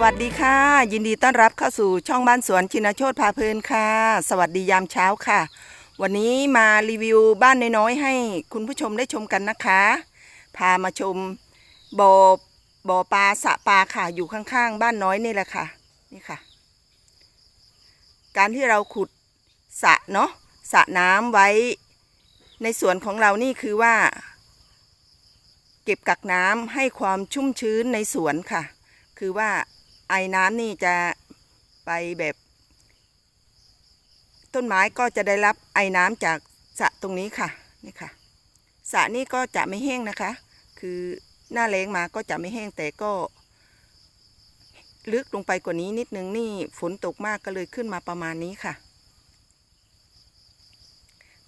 วัสดีค่ะ ยินดีต้อนรับเข้าสู่ช่องบ้านสวนชินโชตพาเพลินค่ะ สวัสดียามเช้าค่ะ วันนี้มารีวิวบ้านน้อยๆให้คุณผู้ชมได้ชมกันนะคะ พามาชมบ่อบ่อปลาสะปลาค่ะอยู่ข้างๆ บ้านน้อยนี่แหละค่ะนี่ค่ะ การที่เราขุดสะเนาะสะน้ำไว้ในสวนของเรานี่คือว่า เก็บกักน้ำให้ความชุ่มชื้นในสวนค่ะคือว่า ไอ้น้ำนี่จะไปแบบ ต้นไม้ก็จะได้รับไอ้น้ำจากสระตรงนี้ค่ะนี่ค่ะสระนี่ก็จะไม่แห้งนะคะ คือหน้าแล้งมาก็จะไม่แห้งแต่ก็ ลึกลงไปกว่านี้นิดนึงนี่ฝนตกมากก็เลยขึ้นมาประมาณนี้ค่ะ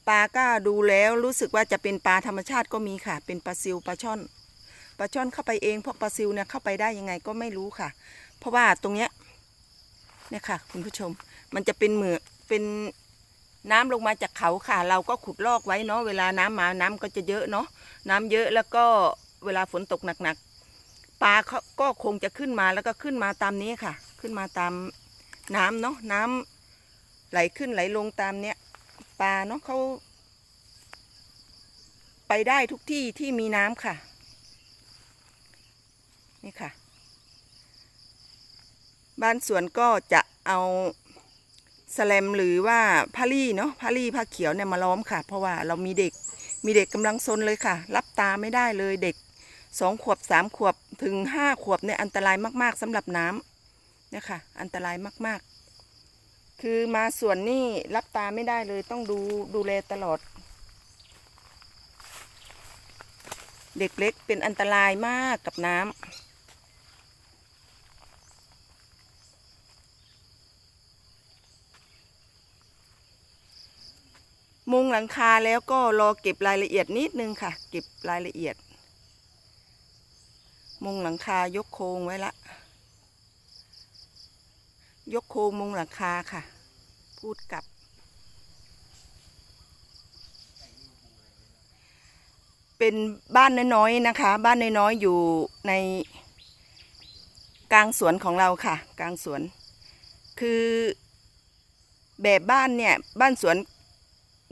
ปลาก็ดูแล้วรู้สึกว่าจะเป็นปลาธรรมชาติก็มีค่ะ เป็นปลาซิวปลาช่อนปลาช่อนเข้าไปเองพวกปลาซิวเนี่ยเข้าไปได้ยังไงก็ไม่รู้ค่ะ เพราะว่าตรงเนี้ยเนี่ยค่ะ คุณผู้ชม มันจะเป็นเหมือเป็นน้ำลงมาจากเขาค่ะ เราก็ขุดลอกไว้เนาะเวลาน้ำมาน้ำก็จะเยอะเนาะน้ำเยอะแล้วก็เวลาฝนตกหนักๆปลาเขาก็คงจะขึ้นมาแล้วก็ขึ้นมาตามนี้ค่ะ ขึ้นมาตามน้ำเนาะน้ำไหลขึ้นไหลลงตามเนี้ยปลาเนาะเขาไปได้ทุกที่ที่มีน้ำค่ะ นี่ค่ะ บ้านสวนก็จะเอาสแลมหรือว่าผ้าลี่เนาะผ้าลี่ผ้าเขียวเนี่ยมาล้อมค่ะ เพราะว่าเรามีเด็กมีเด็กกำลังซนเลยค่ะ รับตาไม่ได้เลยเด็กสองขวบสามขวบถึงห้าขวบเนี่ยอันตรายมาก ๆสำหรับน้ำเนี่ยค่ะ อันตรายมาก ๆ คือมาสวนนี่รับตาไม่ได้เลยต้องดูดูแลตลอด เด็กเล็กเป็นอันตรายมากกับน้ำ มุงหลังคาแล้วก็รอเก็บรายละเอียดนิดนึงค่ะ เก็บรายละเอียด มุงหลังคายกโครงไว้ละ ยกโครงมุงหลังคาค่ะ พูดกับ เป็นบ้านน้อยๆนะคะ บ้านน้อยๆอยู่ในกลางสวนของเราค่ะ กลางสวน คือแบบบ้านเนี่ย บ้านสวน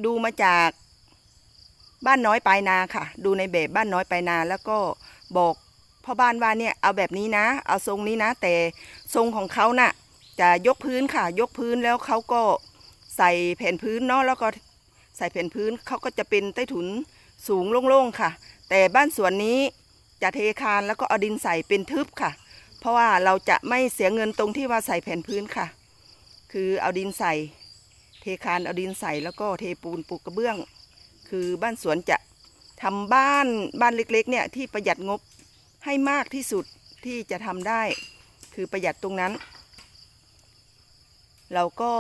ดูมาจากบ้านน้อยปลายนาค่ะ ดูในแบบบ้านน้อยปลายนาแล้วก็บอกพ่อบ้านว่าเนี่ยเอาแบบนี้นะ เอาทรงนี้นะ แต่ทรงของเขาน่ะ จะยกพื้นค่ะ ยกพื้นแล้วเขาก็ใส่แผ่นพื้นเนาะแล้วก็ใส่แผ่นพื้นเขาก็จะเป็นใต้ถุนสูงโล่งๆค่ะ แต่บ้านสวนนี้จะเทคานแล้วก็เอาดินใส่เป็นทึบค่ะ เพราะว่าเราจะไม่เสียเงินตรงที่ว่าใส่แผ่นพื้นค่ะ คือเอาดินใส่ เทคานเอาดินใส่แล้วก็เทปูนปูกระเบื้อง คือบ้านสวนจะทำบ้านบ้านเล็กๆเนี่ยที่ประหยัดงบให้มากที่สุดที่จะทำได้ คือประหยัดตรงนั้น เราก็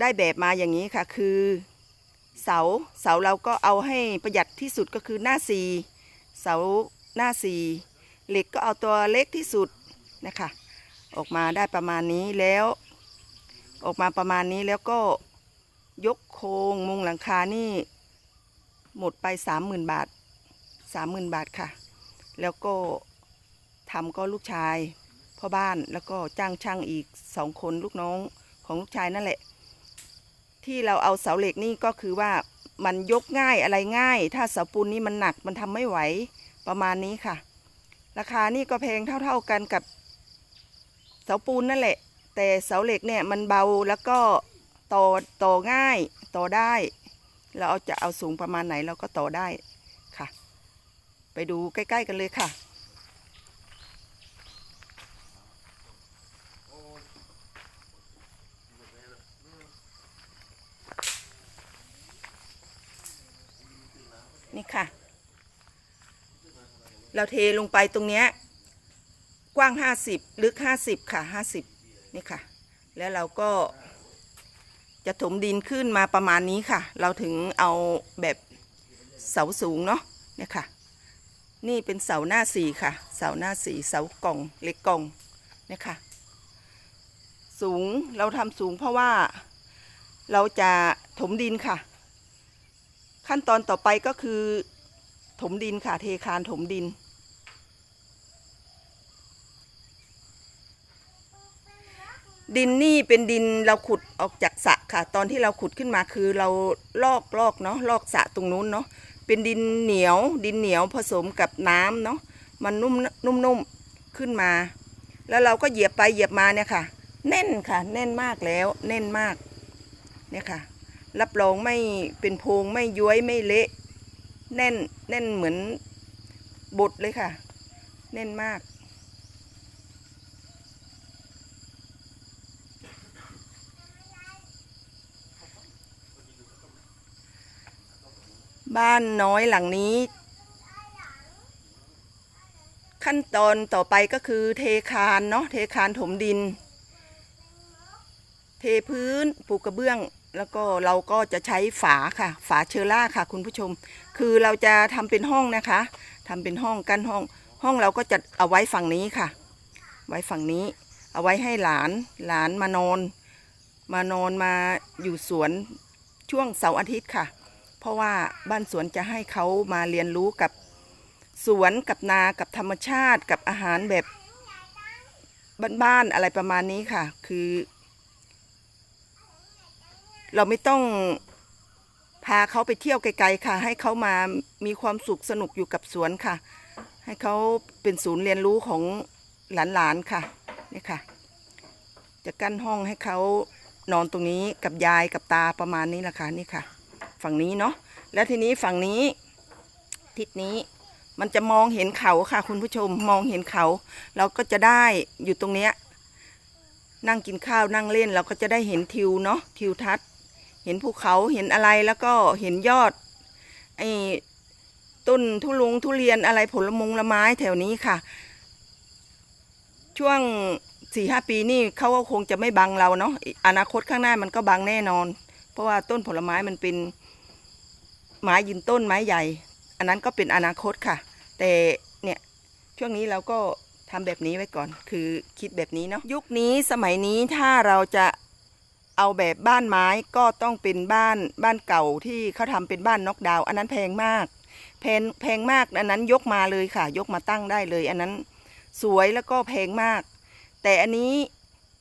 ได้แบบมาอย่างนี้ค่ะ คือ เสาเสาเราก็เอาให้ประหยัดที่สุดก็คือหน้าสีเสาหน้าสีเหล็กก็เอาตัวเล็กที่สุดนะคะ ออกมาได้ประมาณนี้แล้ว ออกมาประมาณนี้แล้วก็ยกโครงมุงหลังคานี่ หมดไปสามหมื่นบาทสามหมื่นบาทค่ะ แล้วก็ทำก็ลูกชายพ่อบ้านแล้วก็จ้างช่างอีกสองคนลูกน้องของลูกชายนั่นแหละ ที่เราเอาเสาเหล็กนี่ก็คือว่ามันยกง่ายอะไรง่าย ถ้าเสาปูนนี่มันหนักมันทำไม่ไหวประมาณนี้ค่ะ ราคานี่ก็แพงเท่าๆกันกับ เสาปูนนั่นแหละ แต่เสาเหล็กเนี่ยมันเบาแล้วก็ต่อต่อง่ายต่อได้ เราเอาจะเอาสูงประมาณไหนเราก็ต่อได้ค่ะ ไปดูใกล้ ๆ กันเลยค่ะนี่ค่ะ เราเทลงไปตรงเนี้ย กว้าง 50 ลึก 50 ค่ะ 50 นี่ค่ะ แล้วเราก็จะถมดินขึ้นมาประมาณนี้ค่ะ เราถึงเอาแบบเสาสูงเนาะเนี่ยค่ะ นี่เป็นเสาหน้าสีค่ะ เสาหน้าสีเสากล่องเล็กกล่องเนี่ยค่ะ สูงเราทำสูงเพราะว่าเราจะถมดินค่ะ ขั้นตอนต่อไปก็คือ ถมดินค่ะ เทคานถมดิน ดินนี่เป็นดินเราขุดออกจากสระค่ะ ตอนที่เราขุดขึ้นมาคือเราลอกลอกเนาะลอกสระตรงนู้นเนาะเป็นดินเหนียว ดินเหนียวผสมกับน้ำเนาะมันนุ่มนุ่มนุ่มขึ้นมา แล้วเราก็เหยียบไปเหยียบมาเนี่ยค่ะ แน่นค่ะ แน่นมากแล้วแน่นมากเนี่ยค่ะ รับรองไม่เป็นโพงไม่ย้วยไม่เละ แน่นแน่นเหมือนบดเลยค่ะ แน่นมาก บ้านน้อยหลังนี้ ขั้นตอนต่อไปก็คือเทคานเนาะเทคานถมดิน เทพื้นปูกระเบื้อง แล้วก็เราก็จะใช้ฝาค่ะ ฝาเชอร่าค่ะ คุณผู้ชม คือเราจะทำเป็นห้องนะคะทำเป็นห้องกั้นห้อง ห้องเราก็จะเอาไว้ฝั่งนี้ค่ะ ไว้ฝั่งนี้ เอาไว้ให้หลานหลานมานอน มานอนมาอยู่สวนช่วงเสาร์อาทิตย์ค่ะ เพราะว่าบ้านสวนจะให้เขามาเรียนรู้กับสวนกับนากับธรรมชาติกับอาหารแบบบ้านๆอะไรประมาณนี้ค่ะ คือ เราไม่ต้องพาเขาไปเที่ยวไกลๆค่ะ ให้เขามามีความสุขสนุกอยู่กับสวนค่ะ ให้เขาเป็นศูนย์เรียนรู้ของหลานๆค่ะนี่ค่ะ จะกั้นห้องให้เขานอนตรงนี้กับยายกับตาประมาณนี้แหละค่ะนี่ค่ะ ฝั่งนี้เนาะแล้วทีนี้ฝั่งนี้ ทิศนี้มันจะมองเห็นเขาค่ะ คุณผู้ชมมองเห็นเขา เราก็จะได้อยู่ตรงเนี้ยนั่งกินข้าวนั่งเล่นเราก็จะได้เห็นทิวเนาะทิวทัศน์เห็นภูเขาเห็นอะไรแล้วก็เห็นยอดไอ้ต้นทุลุงทุเรียนอะไรผลมงละไม้แถวนี้ค่ะ ช่วงสี่ห้าปีนี่เขาก็คงจะไม่บังเราเนาะอนาคตข้างหน้ามันก็บังแน่นอน เพราะว่าต้นผลไม้มันเป็น ไม้ยืนต้นไม้ใหญ่ อันนั้นก็เป็นอนาคตค่ะ แต่เนี่ยช่วงนี้เราก็ทำแบบนี้ไว้ก่อน คือคิดแบบนี้เนาะยุคนี้สมัยนี้ถ้าเราจะเอาแบบบ้านไม้ก็ต้องเป็นบ้านบ้านเก่าที่เขาทำเป็นบ้านน็อกดาว อันนั้นแพงมากแพงแพงมากอันนั้นยกมาเลยค่ะ ยกมาตั้งได้เลย อันนั้นสวยแล้วก็แพงมาก แต่อันนี้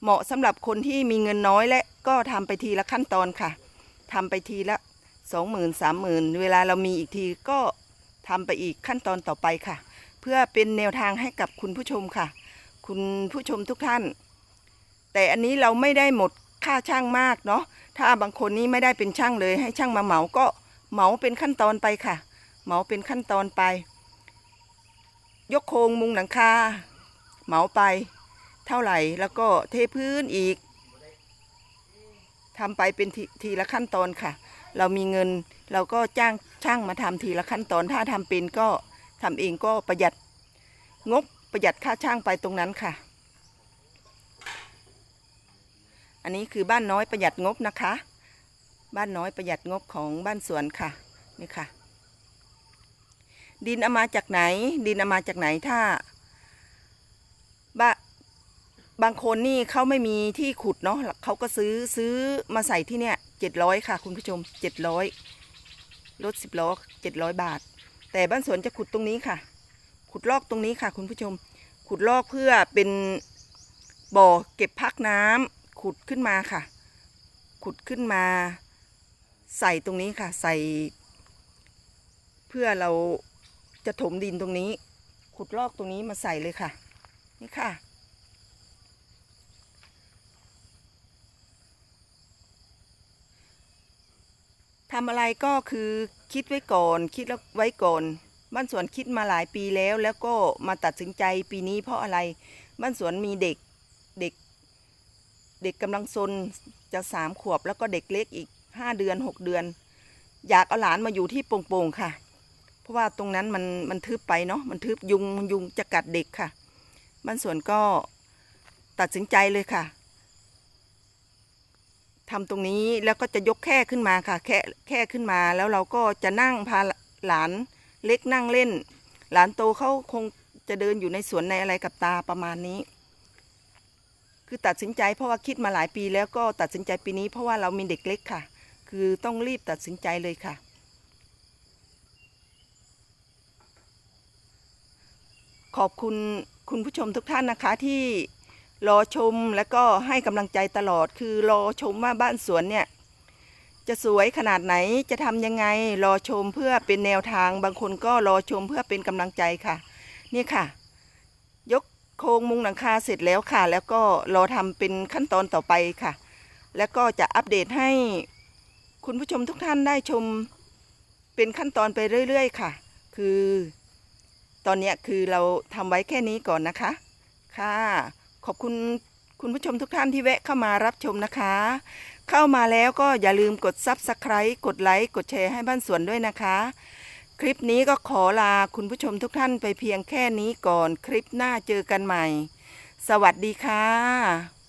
เหมาะสำหรับคนที่มีเงินน้อยและก็ทำไปทีละขั้นตอนค่ะทำไปทีละ สองหมื่นสามหมื่นเวลาเรามีอีกทีก็ทำไปอีกขั้นตอนต่อไปค่ะ เพื่อเป็นแนวทางให้กับคุณผู้ชมค่ะ คุณผู้ชมทุกท่าน แต่อันนี้เราไม่ได้หมดค่าช่างมากเนาะถ้าบางคนนี้ไม่ได้เป็นช่างเลยให้ช่างมาเหมาก็เหมาเป็นขั้นตอนไปค่ะ เหมาเป็นขั้นตอนไป ยกโครงมุงหลังคาเหมาไป เท่าไหร่แล้วก็เทพื้นอีกทำไปเป็นททีละขั้นตอนค่ะ เรามีเงินเราก็จ้างช่างมาทำทีละขั้นตอนถ้าทำเป็นก็ทำเองก็ประหยัดงบประหยัดค่าช่างไปตรงนั้นค่ะ อันนี้คือบ้านน้อยประหยัดงบนะคะ บ้านน้อยประหยัดงบของบ้านสวนค่ะนี่ค่ะ ดินเอามาจากไหน ดินเอามาจากไหนถ้าบ้าบางคนนี่เขาไม่มีที่ขุดเนาะเขาก็ซื้อซื้อมาใส่ที่เนี่ย เจ็ดร้อยค่ะ คุณผู้ชมเจ็ดร้อยรถสิบล้อเจ็ดร้อยบาท แต่บ้านสวนจะขุดตรงนี้ค่ะ ขุดลอกตรงนี้ค่ะ คุณผู้ชม ขุดลอกเพื่อเป็นบ่อเก็บพักน้ำขุดขึ้นมาค่ะ ขุดขึ้นมา ใส่ตรงนี้ค่ะ ใส่ เพื่อเราจะถมดินตรงนี้ ขุดลอกตรงนี้มาใส่เลยค่ะ นี่ค่ะ ทำอะไรก็คือคิดไว้ก่อน คิดแล้วไว้ก่อนบ้านสวนคิดมาหลายปีแล้ว แล้วก็มาตัดสินใจปีนี้เพราะอะไรบ้านสวนมีเด็กเด็ก เด็กกำลังซนจะสามขวบแล้วก็เด็กเล็กอีกห้าเดือนหกเดือน อยากเอาหลานมาอยู่ที่โป่งๆค่ะ เพราะว่าตรงนั้นมันมันทึบไปเนาะมันทึบยุงยุงจะกัดเด็กค่ะบ้านสวนก็ตัดสินใจเลยค่ะ ทำตรงนี้แล้วก็จะยกแค่ขึ้นมาค่ะ แค่แค่ขึ้นมาแล้วเราก็จะนั่งพาหลานเล็กนั่งเล่น หลานโตเขาคงจะเดินอยู่ในสวนในอะไรกับตาประมาณนี้ คือตัดสินใจเพราะว่าคิดมาหลายปีแล้วก็ตัดสินใจปีนี้เพราะว่าเรามีเด็กเล็กค่ะ คือต้องรีบตัดสินใจเลยค่ะ ขอบคุณคุณผู้ชมทุกท่านนะคะที่ รอชมแล้วก็ให้กำลังใจตลอด คือรอชมว่าบ้านสวนเนี่ย จะสวยขนาดไหนจะทำยังไง รอชมเพื่อเป็นแนวทาง บางคนก็รอชมเพื่อเป็นกำลังใจค่ะ นี่ค่ะ ยกโครงมุงหลังคาเสร็จแล้วค่ะ แล้วก็รอทำเป็นขั้นตอนต่อไปค่ะ แล้วก็จะอัปเดตให้คุณผู้ชมทุกท่านได้ชมเป็นขั้นตอนไปเรื่อยๆ ค่ะ คือ ตอนนี้คือเราทำไว้แค่นี้ก่อนนะคะ ค่ะ ขอบคุณคุณผู้ชมทุกท่านที่แวะเข้ามารับชมนะคะ เข้ามาแล้วก็อย่าลืมกดซับสไคร b ์กดไลค์กดแชร์ให้บ้านสวนด้วยนะคะ คลิปนี้ก็ขอลาคุณผู้ชมทุกท่านไปเพียงแค่นี้ก่อนคลิปหน้าเจอกันใหม่ สวัสดีค่ะ